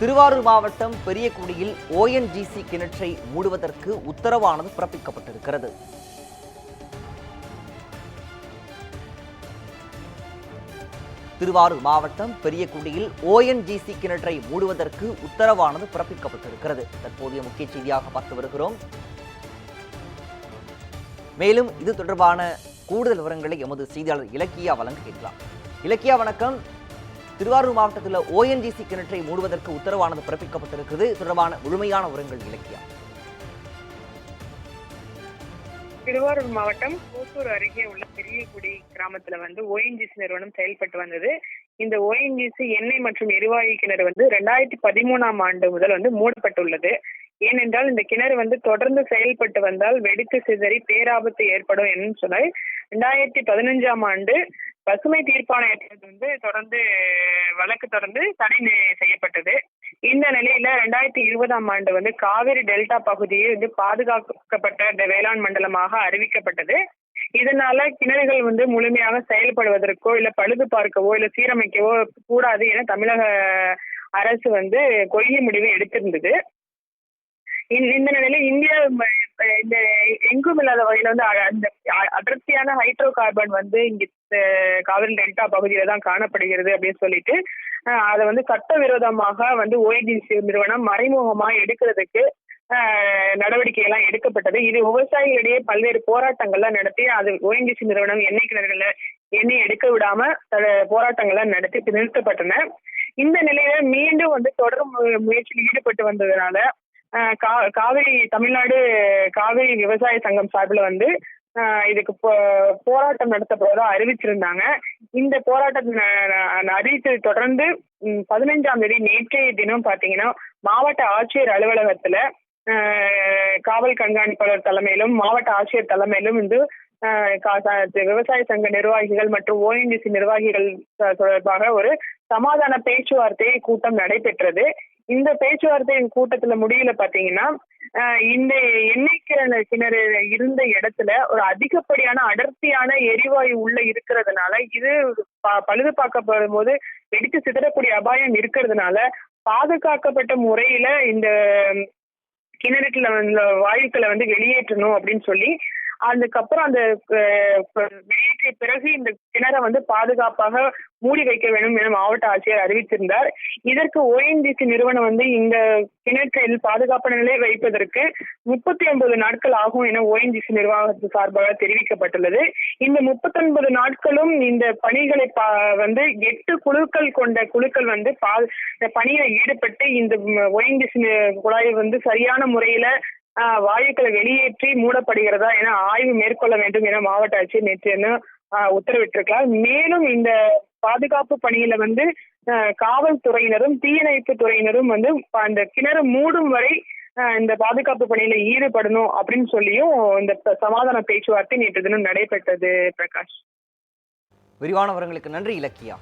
திருவாரூர் மாவட்டம் பெரியகுடியில் ஓஎன்ஜிசி கிணற்றை மூடுவதற்கு உத்தரவானது பிறப்பிக்கப்பட்டிருக்கிறது. திருவாரூர் மாவட்டம் பெரியகுடியில் ஓஎன்ஜிசி கிணற்றை மூடுவதற்கு உத்தரவானது பிறப்பிக்கப்பட்டிருக்கிறது. தற்போதைய முக்கிய செய்தியாக பார்த்து வருகிறோம். மேலும் இது தொடர்பான கூடுதல் விவரங்களை எமது செய்தியாளர் இலக்கியா வழங்க கேட்கலாம். இலக்கியா வணக்கம். திருவாரூர் மாவட்டத்தில் ஓஎன்ஜிசி கிணற்றை மூடுவதற்கு உத்தரவானது பிறப்பிக்கப்பட்டிருக்கிறது. தொடர்பான முழுமையான உரங்கள் இலக்கியா. திருவாரூர் மாவட்டம் கோத்தூர் அருகே உள்ள பெரியகுடி கிராமத்துல வந்து ஓஎன்ஜிசி நிறுவனம் செயல்பட்டு வந்தது. இந்த ஓஎன்ஜிசி எண்ணெய் மற்றும் எரிவாயு கிணறு வந்து ரெண்டாயிரத்தி பதிமூணாம் ஆண்டு முதல் வந்து மூடப்பட்டுள்ளது. ஏனென்றால் இந்த கிணறு வந்து தொடர்ந்து செயல்பட்டு வந்தால் வெடித்து சிதறி பேராபத்து ஏற்படும் என்று சொன்னால் ரெண்டாயிரத்தி பதினஞ்சாம் ஆண்டு பசுமை தீர்ப்பாணையத்தில் வந்து தொடர்ந்து வழக்கு தொடர்ந்து தடை செய்யப்பட்டது. இந்த நிலையில ரெண்டாயிரத்தி இருபதாம் ஆண்டு வந்து காவிரி டெல்டா பகுதியை வந்து பாதுகாக்கப்பட்ட வேளாண் மண்டலமாக அறிவிக்கப்பட்டது. இதனால கிணறுகள் வந்து முழுமையாக செயல்படுவதற்கோ இல்ல பழுது பார்க்கவோ இல்ல சீரமைக்கவோ கூடாது என தமிழக அரசு வந்து கொள்கை முடிவு எடுத்திருந்தது. இந்த இந்த நிலையில இந்தியா இந்த எங்கும் இல்லாத வகையில வந்து அ- அந்த அடர்த்தியான ஹைட்ரோ கார்பன் வந்து இங்க காவிரி டெல்டா பகுதியில தான் காணப்படுகிறது அப்படின்னு சொல்லிட்டு அதை வந்து சட்டவிரோதமாக வந்து ஓஎன்ஜிசி நிறுவனம் மறைமுகமா எடுக்கிறதுக்கு நடவடிக்கை எல்லாம் எடுக்கப்பட்டது. இது விவசாயிகளிடையே பல்வேறு போராட்டங்கள்லாம் நடத்தி அது ஓஎன்ஜிசி நிறுவனம் எண்ணெய் கிணறுகளை எண்ணெய் எடுக்க விடாம போராட்டங்கள்லாம் நடத்தி நிறுத்தப்பட்டன. இந்த நிலையில மீண்டும் வந்து தொடர் மு- முயற்சியில் ஈடுபட்டு வந்ததுனால காவிரி தமிழ்நாடு காவிரி விவசாய சங்கம் சார்பில் வந்து இதுக்கு போ- போராட்டம் நடத்தப்படுவதா அறிவிச்சிருந்தாங்க. இந்த போராட்டத்தை அறிவித்து தொடர்ந்து பதினைஞ்சாம் தேதி நேற்றைய தினம் பாத்தீங்கன்னா மாவட்ட ஆட்சியர் அலுவலகத்துல காவல் கண்காணிப்பாளர் தலைமையிலும் மாவட்ட ஆட்சியர் தலைமையிலும் வந்து கா- விவசாய சங்க நிர்வாகிகள் மற்றும் ஓஎன்ஜிசி நிர்வாகிகள் தொடர்பாக ஒரு சமாதான பேச்சுவார்த்தை கூட்டம் நடைபெற்றது. இந்த பேச்சுவார்த்தையின் கூட்டத்துல முடியல பாத்தீங்கன்னா இந்த எண்ணெய் கிணறு கிணறு இருந்த இடத்துல ஒரு அதிகப்படியான அடர்த்தியான எரிவாயு உள்ள இருக்கிறதுனால இது ப- பழுது பார்க்கப்படும் போது வெடித்து சிதறக்கூடிய அபாயம் இருக்கிறதுனால பாதுகாக்கப்பட்ட முறையில இந்த கிணறுல வந்து வாயுக்களை வந்து வெளியேற்றணும் அப்படின்னு சொல்லி அதுக்கப்புறம் அந்த அஹ், பிறகு இந்த கிணறை வந்து பாதுகாப்பாக மூடி வைக்க வேண்டும் என மாவட்ட ஆட்சியர் அறிவித்திருந்தார். இதற்கு ஓஎன்ஜிசி நிறுவனம் வந்து இந்த கிணற்றில் பாதுகாப்பு நிலை வைப்பதற்கு முப்பத்தி ஒன்பது நாட்கள் ஆகும் என ஓஎன்ஜிசி நிர்வாகத்து சார்பாக தெரிவிக்கப்பட்டுள்ளது. இந்த முப்பத்தொன்பது நாட்களும் இந்த பணிகளை வந்து எட்டு குழுக்கள் கொண்ட குழுக்கள் வந்து பணியில ஈடுபட்டு இந்த ஓஎன்ஜிசி குழாய் வந்து சரியான முறையில வாயுக்களை வெளியேற்றி மூடப்படுகிறதா என ஆய்வு மேற்கொள்ள வேண்டும் என மாவட்ட ஆட்சியர் நேற்று என்ன உத்தரவிட்டிருக்கிறார் மேலும் இந்த பாதுகாப்பு பணியில வந்து ஆஹ், காவல்துறையினரும் தீயணைப்பு துறையினரும் வந்து அந்த கிணறு மூடும் வரை ஆஹ், இந்த பாதுகாப்பு பணியில ஈடுபடணும் அப்படின்னு சொல்லியும் இந்த சமாதான பேச்சுவார்த்தை நேற்று தினம் நடைபெற்றது பிரகாஷ். விரிவானவர்களுக்கு நன்றி இலக்கியா.